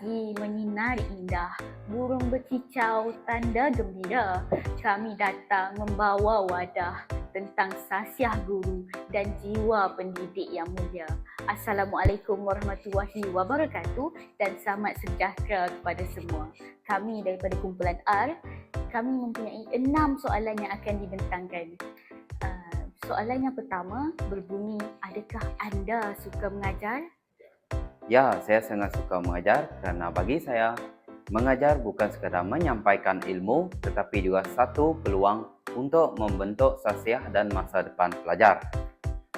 menari indah, burung berkicau tanda gembira. Kami datang membawa wadah tentang sasiah guru dan jiwa pendidik yang mulia. Assalamualaikum warahmatullahi wabarakatuh dan selamat sejahtera kepada semua. Kami daripada kumpulan R, kami mempunyai enam soalan yang akan dibentangkan. Uh, soalan yang pertama berbunyi, adakah anda suka mengajar? Ya, saya sangat suka mengajar kerana bagi saya, mengajar bukan sekadar menyampaikan ilmu tetapi juga satu peluang untuk membentuk sasiah dan masa depan pelajar.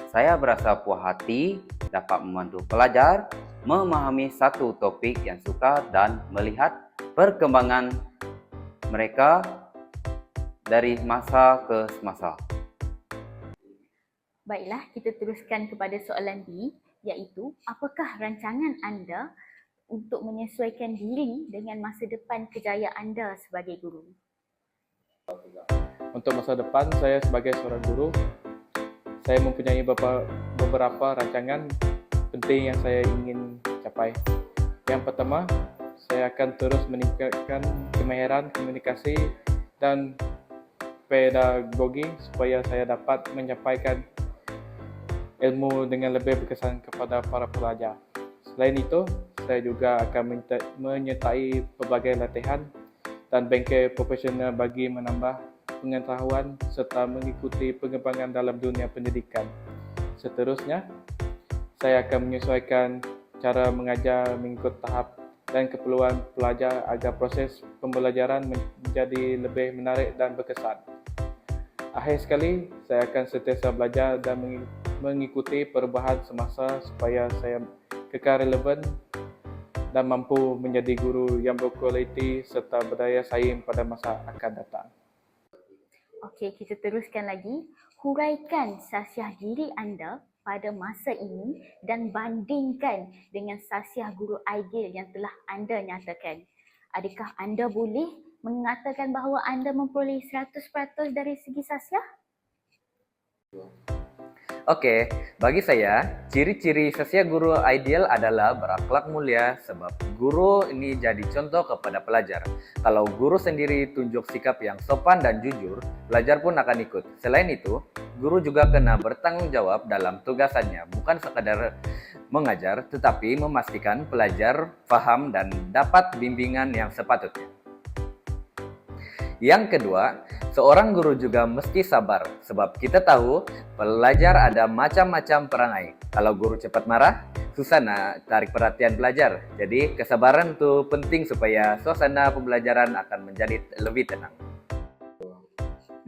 Saya berasa puas hati dapat membantu pelajar memahami satu topik yang suka dan melihat perkembangan mereka dari masa ke semasa. Baiklah, kita teruskan kepada soalan B iaitu apakah rancangan anda untuk menyesuaikan diri dengan masa depan kejayaan anda sebagai guru? Untuk masa depan saya sebagai seorang guru, saya mempunyai beberapa, beberapa rancangan penting yang saya ingin capai. Yang pertama, saya akan terus meningkatkan kemahiran komunikasi dan pedagogi supaya saya dapat menyampaikan ilmu dengan lebih berkesan kepada para pelajar. Selain itu, saya juga akan menyertai pelbagai latihan dan bengkel profesional bagi menambah pengetahuan serta mengikuti pengembangan dalam dunia pendidikan. Seterusnya, saya akan menyesuaikan cara mengajar mengikut tahap dan keperluan pelajar agar proses pembelajaran menjadi lebih menarik dan berkesan. Akhir sekali, saya akan sentiasa belajar dan mengikuti perubahan semasa supaya saya kekal relevan dan mampu menjadi guru yang berkualiti serta berdaya saing pada masa akan datang. Okey, kita teruskan lagi. Huraikan sasiah diri anda pada masa ini dan bandingkan dengan sasiah guru ideal yang telah anda nyatakan. Adakah anda boleh mengatakan bahawa anda memperoleh 100% dari segi sasiah? Okey, bagi saya, ciri-ciri sesiap guru ideal adalah berakhlak mulia sebab guru ini jadi contoh kepada pelajar. Kalau guru sendiri tunjuk sikap yang sopan dan jujur, pelajar pun akan ikut. Selain itu, guru juga kena bertanggungjawab dalam tugasannya, bukan sekadar mengajar tetapi memastikan pelajar faham dan dapat bimbingan yang sepatutnya. Yang kedua, seorang guru juga mesti sabar sebab kita tahu pelajar ada macam-macam perangai. Kalau guru cepat marah, susah nak tarik perhatian pelajar. Jadi kesabaran itu penting supaya suasana pembelajaran akan menjadi lebih tenang.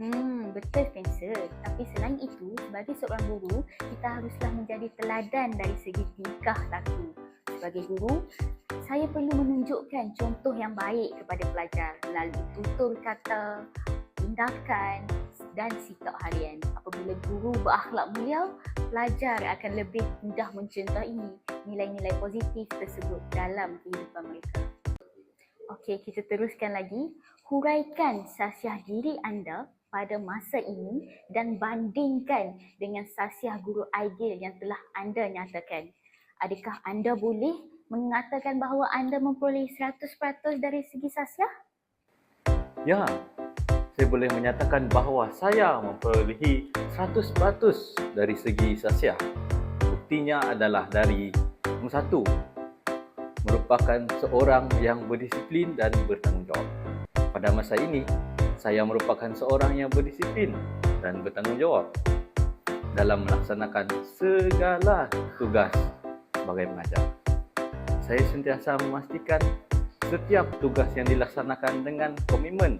Hmm, betul Spencer. Tapi selain itu, sebagai seorang guru, kita haruslah menjadi teladan dari segi tingkah laku. Sebagai guru, saya perlu menunjukkan contoh yang baik kepada pelajar melalui tutur kata, tindakan dan sikap harian. Apabila guru berakhlak mulia, pelajar akan lebih mudah mencontohi nilai-nilai positif tersebut dalam kehidupan mereka. Okey, kita teruskan lagi. Huraikan sasiah diri anda pada masa ini dan bandingkan dengan sasiah guru ideal yang telah anda nyatakan. Adakah anda boleh mengatakan bahawa anda memperoleh 100% dari segi sasiah? Ya, saya boleh menyatakan bahawa saya memperolehi 100% dari segi sasiah. Buktinya adalah dari nombor satu, merupakan seorang yang berdisiplin dan bertanggungjawab. Pada masa ini, saya merupakan seorang yang berdisiplin dan bertanggungjawab dalam melaksanakan segala tugas sebagai pengajar saya sentiasa memastikan setiap tugas yang dilaksanakan dengan komitmen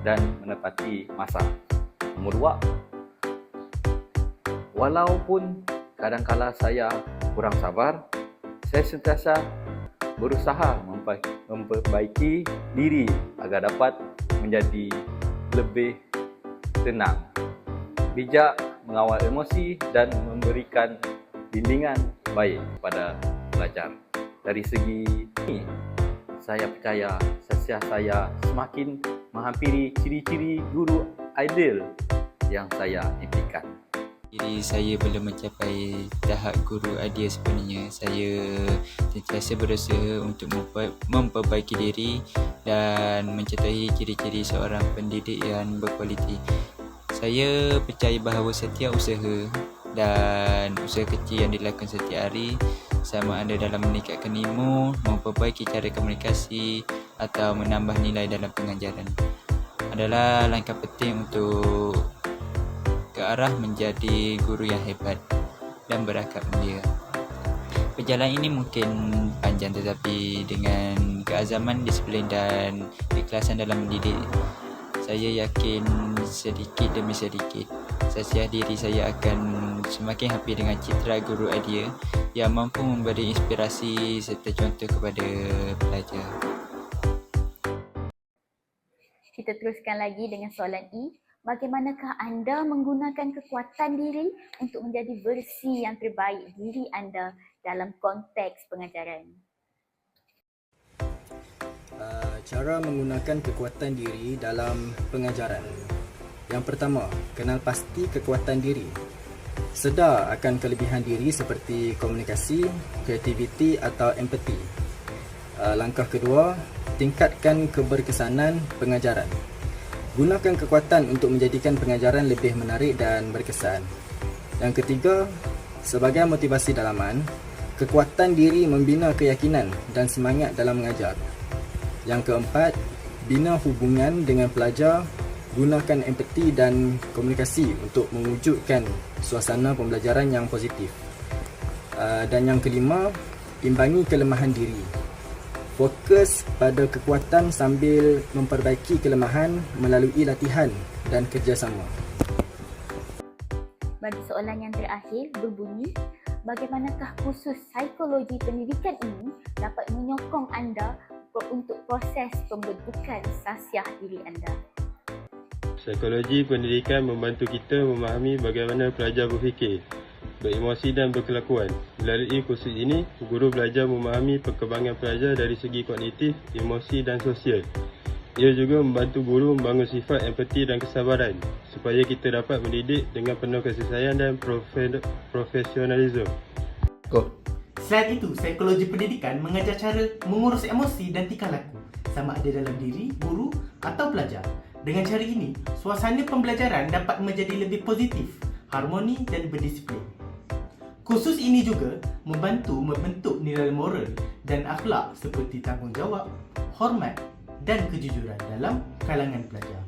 dan menepati masa. Nombor dua, walaupun kadang-kala saya kurang sabar, saya sentiasa berusaha memperbaiki diri agar dapat menjadi lebih tenang, bijak mengawal emosi dan memberikan bimbingan baik kepada pelajar dari segi ini saya percaya sesiah saya semakin menghampiri ciri-ciri guru ideal yang saya impikan. Diri saya belum mencapai tahap guru adia sepenuhnya. Saya sentiasa berusaha untuk memper- memperbaiki diri dan mencontohi ciri-ciri seorang pendidik yang berkualiti. Saya percaya bahawa setiap usaha dan usaha kecil yang dilakukan setiap hari sama ada dalam meningkatkan ilmu, memperbaiki cara komunikasi atau menambah nilai dalam pengajaran adalah langkah penting untuk ke arah menjadi guru yang hebat dan berakhlak mulia. Perjalanan ini mungkin panjang tetapi dengan keazaman, disiplin dan ikhlasan dalam mendidik, saya yakin sedikit demi sedikit sasiah diri saya akan semakin happy dengan citra guru adia yang mampu memberi inspirasi serta contoh kepada pelajar. Kita teruskan lagi dengan soalan E. Bagaimanakah anda menggunakan kekuatan diri untuk menjadi versi yang terbaik diri anda dalam konteks pengajaran? Uh, cara menggunakan kekuatan diri dalam pengajaran. Yang pertama, kenal pasti kekuatan diri. Sedar akan kelebihan diri seperti komunikasi, kreativiti atau empati. Uh, langkah kedua, tingkatkan keberkesanan pengajaran. Gunakan kekuatan untuk menjadikan pengajaran lebih menarik dan berkesan. Yang ketiga, sebagai motivasi dalaman, kekuatan diri membina keyakinan dan semangat dalam mengajar. Yang keempat, bina hubungan dengan pelajar, gunakan empati dan komunikasi untuk mewujudkan suasana pembelajaran yang positif. Uh, dan yang kelima, imbangi kelemahan diri. Fokus pada kekuatan sambil memperbaiki kelemahan melalui latihan dan kerjasama. Bagi soalan yang terakhir berbunyi, bagaimanakah kursus psikologi pendidikan ini dapat menyokong anda untuk proses pembentukan sasiah diri anda? Psikologi pendidikan membantu kita memahami bagaimana pelajar berfikir, beremosi dan berkelakuan. Melalui kursus ini, guru belajar memahami perkembangan pelajar dari segi kognitif, emosi dan sosial. Ia juga membantu guru membangun sifat empati dan kesabaran supaya kita dapat mendidik dengan penuh kasih sayang dan profe- profesionalisme. Selain itu, psikologi pendidikan mengajar cara mengurus emosi dan tingkah laku sama ada dalam diri, guru atau pelajar. Dengan cara ini, suasana pembelajaran dapat menjadi lebih positif, harmoni dan berdisiplin. Kursus ini juga membantu membentuk nilai moral dan akhlak seperti tanggungjawab, hormat dan kejujuran dalam kalangan pelajar.